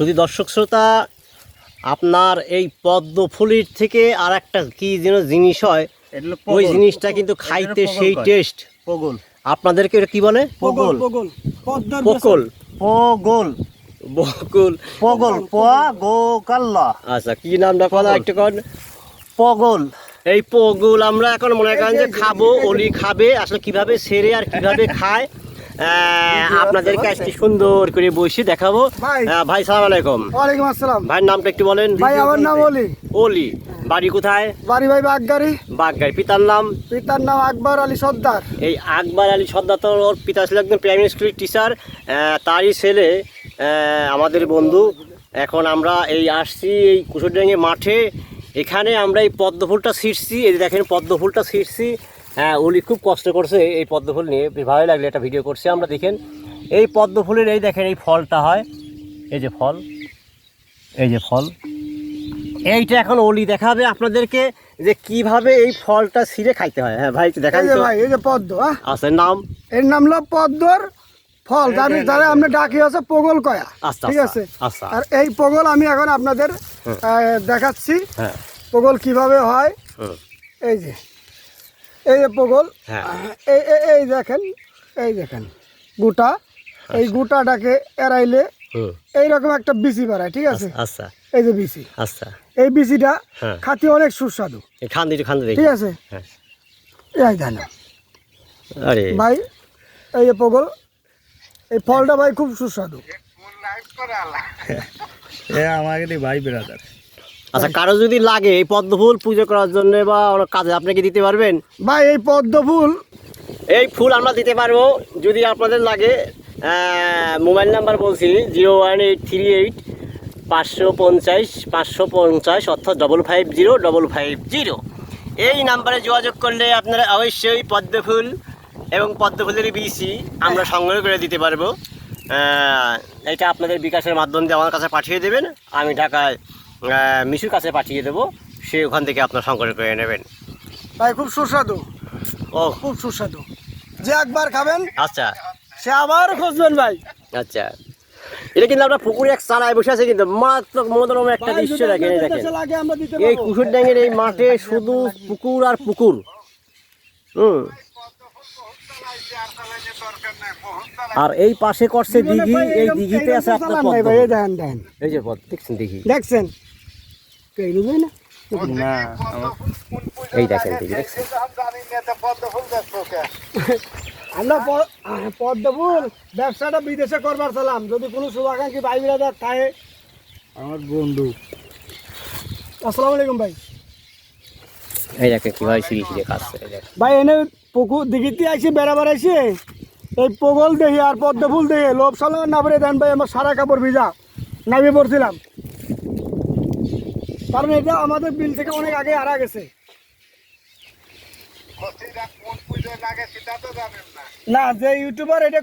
শুধু দর্শক শ্রোতা আপনার এই পদ্ম ফুলের থেকে আর একটা কি যেন জিনিস হয় ওই জিনিসটা কিন্তু খাইতে সেই টেস্ট পগল। আপনাদেরকে এটা কি বলে? পগল পগল। পকল। পগল। বকুল। পগল গো আচ্ছা কি নামটা কথা একটু কন? পগল। এই পগুল আমরা এখন মনে করেন যে খাব অলি খাবে আসলে কীভাবে সেরে আর কীভাবে খায় আহ, আপনাদেরকে আজকে সুন্দর করে বসে দেখাবো। ভাই। ভাই সালাম আলাইকুম। ওয়ালাইকুম আসসালাম। ভাইয়ের নামটা একটু বলেন ভাই আমার নাম অলি অলি বাড়ি কোথায়? বাড়ি ভাই বাগগারি বাগগাই পিতার নাম? পিতার নাম আকবর আলী সর্দার। এই আকবর আলী সর্দার তো ওর পিতা ছিল একজন প্রাইমারি স্কুলের টিচার তারই ছেলে আমাদের বন্ধু। এখন আমরা এই আসছি এই কুসুরডাঙ্গি মাঠে। এখানে আমরা এই পদ্ম ফুলটা ছিঁড়ছি এই যে দেখেন পদ্ম ফুলটা ছিঁড়ছি। হ্যাঁ উনি খুব কষ্ট করছে এই পদ্মফুল নিয়ে। বেশ ভালোই লাগলে একটা ভিডিও করছি। আমরা দেখেন এই পদ্মফুলের এই দেখেন এই ফলটা হয়। এই যে ফল এই যে ফল। এইটা এখন অলি দেখাবে আপনাদেরকে যে কীভাবে এই ফলটা ছিঁড়ে খাইতে হয়। হ্যাঁ ভাই যে ভাই এই যে পদ্ম হ্যাঁ? আচ্ছা নাম? এর নাম হলো পদ্মর ফল। যার যারা আমরা ডাকি আছে পগল কয়া। আচ্ছা, ঠিক আচ্ছা, আছে? আচ্ছা। আর এই পগল আমি এখন আপনাদের দেখাচ্ছি। হ্যাঁ। পগল কীভাবে হয়। এই যে এই যে পগল হ্যাঁ। এই এই- দেখেন এই দেখেন গোটা এই গোটাটাকে এড়াইলে এইরকম একটা বিচি বাড়ায় ঠিক আছে? আচ্ছা এই যে বিচি। আচ্ছা। এই বিচিটা হ্যাঁ। খাতে অনেক সুস্বাদু। এই খান দিতে খান দেখি। ঠিক আছে? হ্যাঁ। এই দেন। আরে। ভাই এই যে পগল এই ফলটা ভাই খুব সুস্বাদু। এ আমাকে ভাই ব্রাদার আচ্ছা কারও যদি লাগে এই পদ্ম ফুল পুজো করার জন্য বা কাজে আপনি কি দিতে পারবেন? ভাই এই পদ্ম ফুল এই ফুল আমরা দিতে পারব যদি আপনাদের লাগে। মোবাইল নাম্বার বলছি zero one eight three eight পাঁচশো পঞ্চাশ পাঁচশো পঞ্চাশ অর্থাৎ double five zero double five zero এই নাম্বারে যোগাযোগ করলে আপনারা অবশ্যই পদ্ম ফুল এবং পদ্ম ফুলের বিসি আমরা সংগ্রহ করে দিতে পারব। এটা আপনাদের বিকাশের মাধ্যম দিয়ে আমার কাছে পাঠিয়ে দেবেন। আমি ঢাকায় মিশুর কাছে পাঠিয়ে দেবো। সে ওখান থেকে আপনার সংগ্রহ করে নেবেন। ভাই খুব সুস্বাদু। ও। খুব সুস্বাদু। যে একবার খাবেন আচ্ছা। সে আবার খুঁজবেন ভাই। আচ্ছা। এটা কিন্তু আমরা পুকুরে এক চালায় বসে আছে কিন্তু মারাত্মক মনোরম একটা দৃশ্য যদি দেখেন এই দেখেন। কুকুর ড্যাঙের এই মাঠে শুধু পুকুর আর পুকুর। হুম। আর এই পাশে করছে দিঘি এই দিঘিতে আছে আপনার পদ্ম। এই যে পদ্ম দেখছেন দিঘি? দেখছেন? না? এই দেখেন আমরা প- আহ, পদ্ম ফুল ব্যবসাটা বিদেশে করবার চালাম যদি কোনো শুভাকাঙ্ক্ষী ভাই বিরাদার থাকে আমার বন্ধু। আসসালামু আলাইকুম ভাই। এই দেখেন কীভাবে সিঁড়ি সিঁড়ি কাটছে ভাই এনে পুকুর দিঘিতে বেড়াবার এই পগল দেখি আর পদ্ম ফুল দেখি লোভ সালাম না পরে দেন ভাই আমার সারা কাপড় ভিজা। নামিয়ে পড়ছিলাম। কারণ এটা আমাদের বিল থেকে অনেক আগে আড়া গেছে। না যে ইউটিউবার এটা